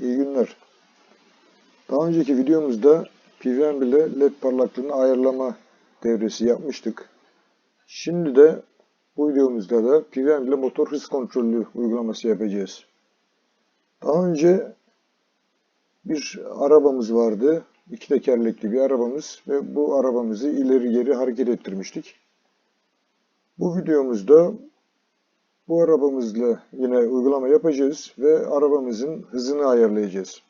İyi günler. Daha önceki videomuzda PWM ile LED parlaklığını ayarlama devresi yapmıştık. Şimdi de bu videomuzda da PWM ile motor hız kontrolü uygulaması yapacağız. Daha önce bir arabamız vardı. İki tekerlekli bir arabamız ve bu arabamızı ileri geri hareket ettirmiştik. Bu videomuzda bu arabamızla yine uygulama yapacağız ve arabamızın hızını ayarlayacağız.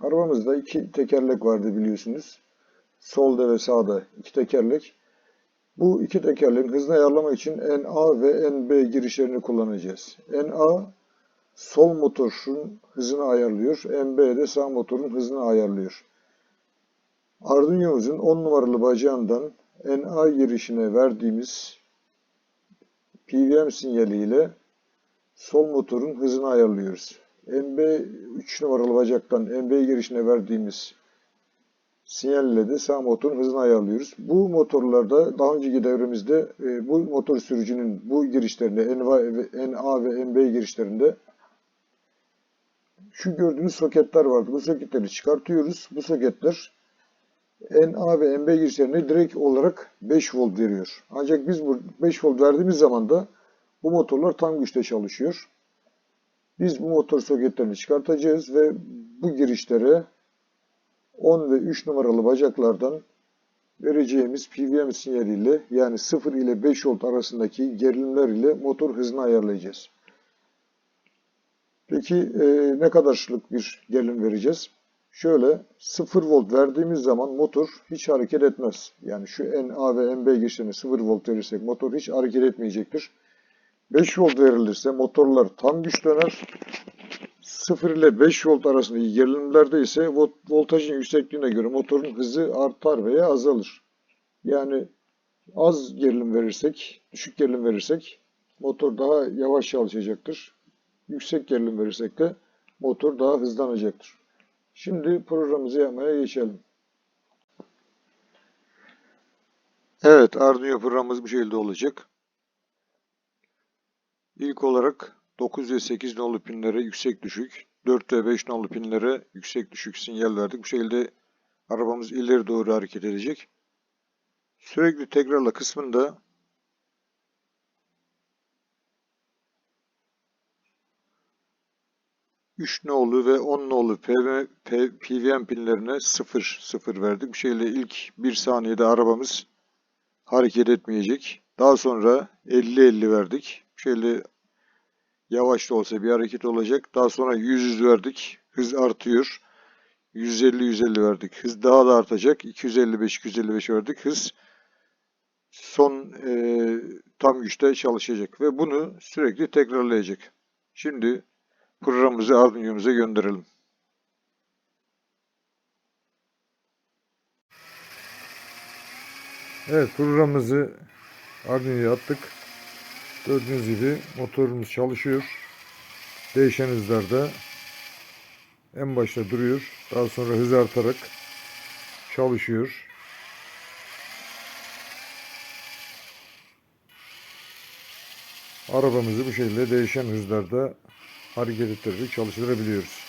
Arabamızda iki tekerlek vardı biliyorsunuz. Solda ve sağda iki tekerlek. Bu iki tekerleğin hızını ayarlamak için NA ve NB girişlerini kullanacağız. NA sol motorun hızını ayarlıyor. NB de sağ motorun hızını ayarlıyor. Arduino'muzun 10 numaralı bacağından NA girişine verdiğimiz PWM sinyaliyle sol motorun hızını ayarlıyoruz. MB 3 numaralı bacaktan MB girişine verdiğimiz sinyal ile de sağ motorun hızını ayarlıyoruz. Bu motorlarda daha önceki devremizde e, bu motor sürücünün bu girişlerinde NA ve MB girişlerinde şu gördüğünüz soketler vardı. Bu soketleri çıkartıyoruz. Bu soketler NA ve MB girişlerine direkt olarak 5 volt veriyor. Ancak biz bu 5 volt verdiğimiz zaman da bu motorlar tam güçte çalışıyor. Biz bu motor soketlerini çıkartacağız ve bu girişlere 10 ve 3 numaralı bacaklardan vereceğimiz PWM sinyaliyle yani 0 ile 5 volt arasındaki gerilimler ile motor hızını ayarlayacağız. Peki e, ne kadarlık bir gerilim vereceğiz? Şöyle 0 volt verdiğimiz zaman motor hiç hareket etmez. Yani şu NA ve MB girişlerine 0 volt verirsek motor hiç hareket etmeyecektir. 5 volt verilirse motorlar tam güç döner. 0 ile 5 volt arasındaki gerilimlerde ise voltajın yüksekliğine göre motorun hızı artar veya azalır. Yani az gerilim verirsek, düşük gerilim verirsek motor daha yavaş çalışacaktır. Yüksek gerilim verirsek de motor daha hızlanacaktır. Şimdi programımızı yapmaya geçelim. Evet, Arduino programımız bu şekilde olacak. İlk olarak 9 ve 8 nolu pinlere yüksek düşük, 4 ve 5 nolu pinlere yüksek düşük sinyal verdik. Bu şekilde arabamız ileri doğru hareket edecek. Sürekli tekrarla kısmında üç nolu ve 10 nolu PV, P, PWM pinlerine 0 0 verdik. Bu şekilde ilk 1 saniyede arabamız hareket etmeyecek. Daha sonra 50-50 verdik. Bu şekilde Yavaş da olsa bir hareket olacak. Daha sonra 100 100 verdik. Hız artıyor. 150 150 verdik. Hız daha da artacak. 255 255 verdik. Hız son e, tam güçte çalışacak ve bunu sürekli tekrarlayacak. Şimdi programımızı Arduino'muza gönderelim. Evet programımızı Arduino'ya attık. Gördüğünüz gibi motorumuz çalışıyor. Değişen hızlarda en başta duruyor. Daha sonra hız artarak çalışıyor. Arabamızı bu şekilde değişen hızlarda hareket ettirerek çalıştırabiliyoruz.